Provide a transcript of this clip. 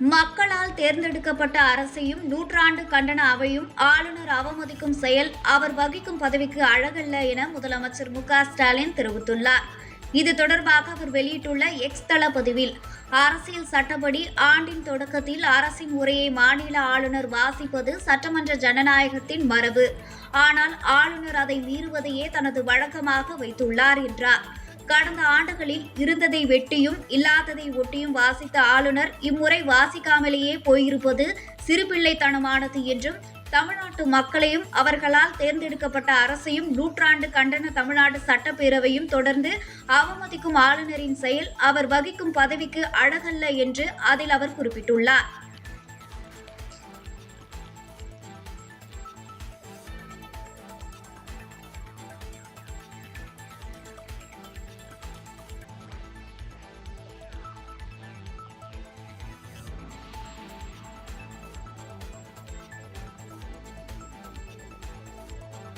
மக்களால் தேர்ந்தெடுக்கப்பட்ட அரசையும் நூற்றாண்டு கண்டன அவையும் ஆளுநர் அவமதிக்கும் செயல் அவர் வகிக்கும் பதவிக்கு அழகல்ல என முதலமைச்சர் மு ஸ்டாலின் தெரிவித்துள்ளார். இது தொடர்பாக அவர் வெளியிட்டுள்ள எக்ஸ் தள பதிவில் அரசியல் சட்டப்படி ஆண்டின் தொடக்கத்தில் அரசின் உரையை மாநில ஆளுநர் வாசிப்பது சட்டமன்ற ஜனநாயகத்தின் மரபு. ஆனால் ஆளுநர் அதை மீறுவதையே தனது வழக்கமாக வைத்துள்ளார் என்றார். கடந்த ஆண்டுகளில் இருந்ததை வெட்டியும் இல்லாததை ஒட்டியும் வாசித்த ஆளுநர் இம்முறை வாசிக்காமலேயே போயிருப்பது சிறுபிள்ளைத்தனமானது என்றும் தமிழ்நாட்டு மக்களையும் அவர்களால் தேர்ந்தெடுக்கப்பட்ட அரசையும் நூற்றாண்டு கண்டன தமிழ்நாடு சட்டப்பேரவையும் தொடர்ந்து அவமதிக்கும் ஆளுநரின் செயல் அவர் வகிக்கும் பதவிக்கு அழகல்ல என்று அதில் அவர் குறிப்பிட்டுள்ளார்.